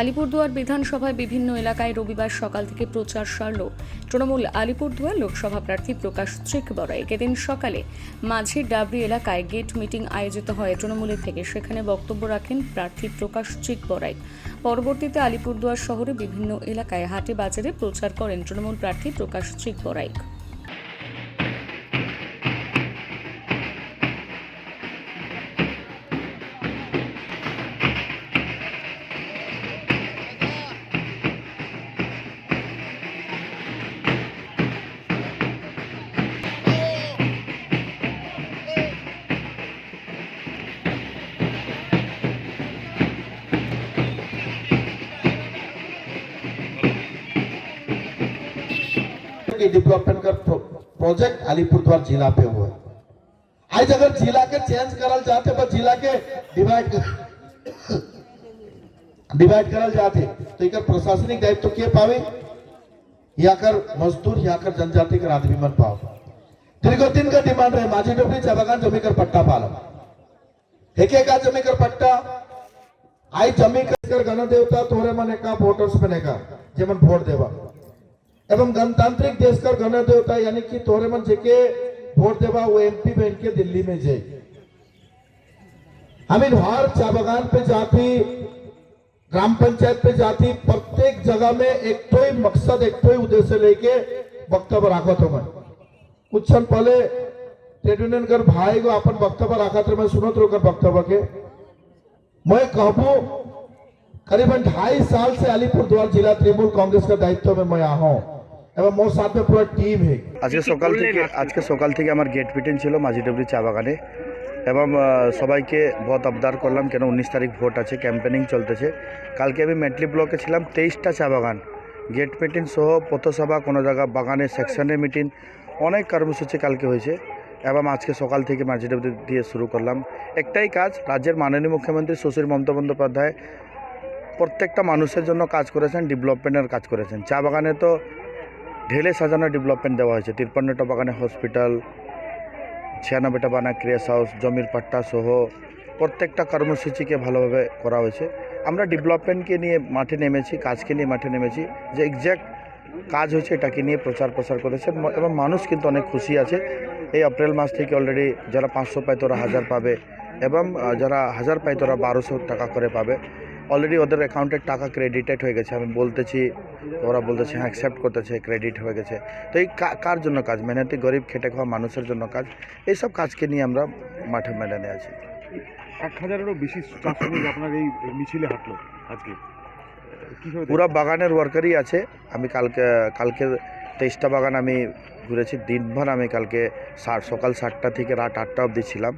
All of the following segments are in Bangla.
আলিপুরদুয়ার বিধানসভায় বিভিন্ন এলাকায় রবিবার সকাল থেকে প্রচার সারল। তৃণমূল আলিপুরদুয়ার লোকসভা প্রার্থী প্রকাশ বড়াইক এদিন সকালে মাঝি ডাবরি এলাকায় গেট মিটিং আয়োজিত হয় তৃণমূলের থেকে। সেখানে বক্তব্য রাখেন প্রার্থী প্রকাশ ত্রিক বড়াইক পরবর্তীতে আলিপুরদুয়ার শহরে বিভিন্ন এলাকায় হাটে বাজারে প্রচার করেন তৃণমূল প্রার্থী প্রকাশ ত্রিক বড়াইক की डेवलपमेंट का प्रो, प्रोजेक्ट अलीपुरद्वार जिला पे हुआ। आज अगर जिला के चेंज करल जाते बस जिला के डिवाइड डिवाइड करल जाते तो एक प्रशासनिक दायित्व तो के पावे? या कर मजदूर या कर जनजाति कर आदमी मन पाओ दीर्घदिन का डिमांड रहे। माझी डोबरी चबागान जमी कर पट्टा पालो एक एक जमी कर पट्टा। आई जमी कर गणदेवता तोरे मने का वोटर्स बने का जेमन वोट देवा। एवं गणतांत्रिक देश का गण देवता यानी कि तोरे मन जेके वोट देवा, वो एमपी बन के दिल्ली में जाए हम इन हर चा बागान पे जाती, ग्राम पंचायत पे जाती, प्रत्येक जगह में एक तो ही मकसद, एक तो ही उद्देश्य लेके वक्तव्य राखो तो मैं। कुछ क्षण पहले ट्रेड यूनियन कर भाई को अपन वक्तव्य रखा तो मैं सुनो तो कर वक्तव्य के। मैं कहूँ, करीबन ढाई साल से अलीपुर द्वार जिला तृणमूल कांग्रेस का दायित्व में मैं यहाँ हूँ এবং মোর সাথে পুরো টিম হে আজকে সকাল থেকে আজকে সকাল থেকে আমার গেট মিটিং ছিল মাঝিডবরি চা বাগানে। এবং সবাইকে বহুত আবদার করলাম কেন উনিশ তারিখ ভোট আছে ক্যাম্পেনিং চলতেছে। কালকে আমি মেটলি ব্লকে ছিলাম তেইশটা চা বাগান। গেট মিটিং সহ পথসভা কোনো জায়গা বাগানে সেকশনের মিটিং অনেক কর্মসূচি কালকে হয়েছে। এবং আজকে সকাল থেকে মাঝিডবরি দিয়ে শুরু করলাম। একটাই কাজ রাজ্যের মাননীয় মুখ্যমন্ত্রী সুশীল মমতা বন্দ্যোপাধ্যায় প্রত্যেকটা মানুষের জন্য কাজ করেছেন ডেভেলপমেন্টের কাজ করেছেন। চা বাগানে তো ঢেলে সাজানো ডেভেলপমেন্ট দেওয়া হয়েছে। তিরপান্নটা বাগানে হসপিটাল ছিয়ানব্বইটা বানা ক্রেস হাউস জমির পাট্টা সহ প্রত্যেকটা কর্মসূচিকে ভালোভাবে করা হয়েছে। আমরা ডেভেলপমেন্টকে নিয়ে মাঠে নেমেছি, কাজকে নিয়ে মাঠে নেমেছি। যে এক্স্যাক্ট কাজ হয়েছে এটাকে নিয়ে প্রচার প্রসার করেছে এবং মানুষ কিন্তু অনেক খুশি আছে। এই এপ্রিল মাস থেকে অলরেডি যারা পাঁচশো পায় তারা হাজার পাবে এবং যারা হাজার পায় তারা বারোশো টাকা করে পাবে। অলরেডি ওদের অ্যাকাউন্টের টাকা ক্রেডিটেড হয়ে গেছে। আমি বলতেছি ওরা বলতেছে হ্যাঁ অ্যাকসেপ্ট করতেছে ক্রেডিট হয়ে গেছে। তো এই কার জন্য কাজ? মেহনতি গরিব খেটে খাওয়া মানুষের জন্য কাজ? এইসব কাজকে নিয়ে আমরা মাঠে মেদানে আছি। এক হাজারেরও বেশি স্টাফ আপনার এই মিছিলে হাঁটলো আজকে। পুরা বাগানের ওয়ার্কারই আছে। আমি কালকে কালকে তেইশটা বাগান আমি ঘুরেছি। দিনভর আমি কালকে সাত সকাল সাতটা থেকে রাত আটটা অবধি ছিলাম।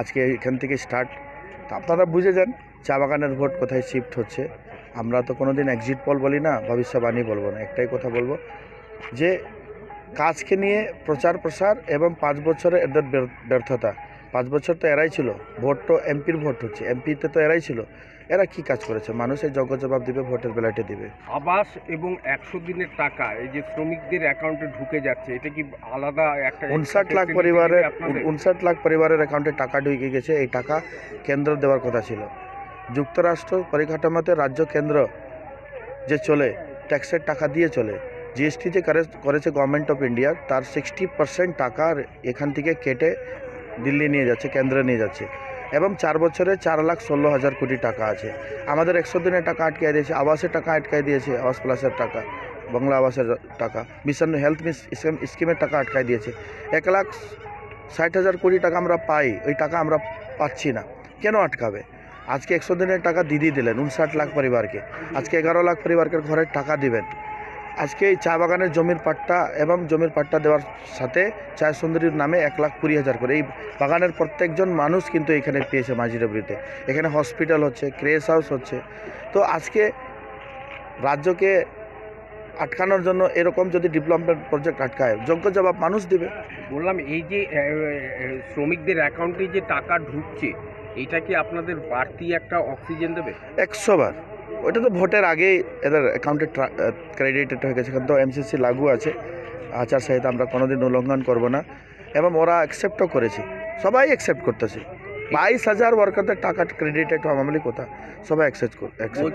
আজকে এখান থেকে স্টার্ট তো আপনারা বুঝে যান চা বাগানের ভোট কোথায় শিফট হচ্ছে? আমরা তো কোনো দিন এক্সিট পল বলি না ভবিষ্যবাণী বলব না একটাই কথা বলব যে কাজকে নিয়ে প্রচার প্রসার এবং পাঁচ বছরে এদের ব্যর- ব্যর্থতা। পাঁচ বছর তো এরাই ছিল ভোট তো এমপির ভোট হচ্ছে এমপিতে তো এরাই ছিল। এরা কি কাজ করেছে? মানুষের যোগ্য জবাব দিবে ভোটের বেলাটে দিবে। আবাস এবং একশো দিনের টাকা এই যে শ্রমিকদের অ্যাকাউন্টে ঢুকে যাচ্ছে এটা কি আলাদা একটা উনষাট লাখ পরিবারের উনষাট লাখ পরিবারের অ্যাকাউন্টে টাকা ঢুকে গেছে এই টাকা কেন্দ্র দেওয়ার কথা ছিল। যুক্তরাষ্ট্র পরিকাঠামোতে রাজ্য কেন্দ্র যে চলে, ট্যাক্সের টাকা দিয়ে চলে জিএসটি যে করে, করেছে গভর্নমেন্ট অফ ইন্ডিয়া তার সিক্সটি পার্সেন্ট টাকা এখান থেকে কেটে দিল্লি নিয়ে যাচ্ছে, কেন্দ্রে নিয়ে যাচ্ছে। এবং চার বছরে চার লাখ ষোলো হাজার কোটি টাকা আছে। আমাদের একশো দিনের টাকা আটকে দিয়েছে, আবাসের টাকা আটকায় দিয়েছে, আবাস প্লাসের টাকা, বাংলা আবাসের টাকা মিশন হেলথ মিস- স্কিমের টাকা আটকায় দিয়েছে। এক লাখ ষাট হাজার কোটি টাকা আমরা পাই, ওই টাকা আমরা পাচ্ছি না। কেন আটকাবে? আজকে একশো দিনের টাকা দিদি দিলেন, উনষাট লাখ পরিবারকে। আজকে এগারো লাখ পরিবারকে ঘরের টাকা দিবেন। আজকে এই চা বাগানের জমির পাট্টা এবং জমির পাট্টা দেওয়ার সাথে চা সুন্দরীর নামে এক লাখ কুড়ি হাজার করে। এই বাগানের প্রত্যেকজন মানুষ কিন্তু এখানে পেয়েছে মাঝিডবরিতে এখানে হসপিটাল হচ্ছে ক্রেস হাউস হচ্ছে। তো আজকে রাজ্যকে আটকানোর জন্য এরকম যদি ডেভেলপমেন্ট প্রজেক্ট আটকায়, যোগ্য জবাব মানুষ দিবে। বললাম, এই যে শ্রমিকদের অ্যাকাউন্টে যে টাকা ঢুকছে এটা কি আপনাদের বাড়তি একটা অক্সিজেন দেবে? একশো বার। ওটা তো ভোটের আগেই এদের অ্যাকাউন্টে ক্রেডিটেড হয়ে গেছে। কিন্তু এমসিসি লাগু আছে। আচার সাহিতা আমরা কোনোদিন উল্লঙ্ঘন করব না। এবং ওরা অ্যাকসেপ্টও করেছে। সবাই অ্যাকসেপ্ট করতেছে। বাইশ হাজার ওয়ার্কারদের টাকা ক্রেডিটেড হওয়া মামলি কথা? সবাই অ্যাকসেপ্ট অ্যাকসেপ্ট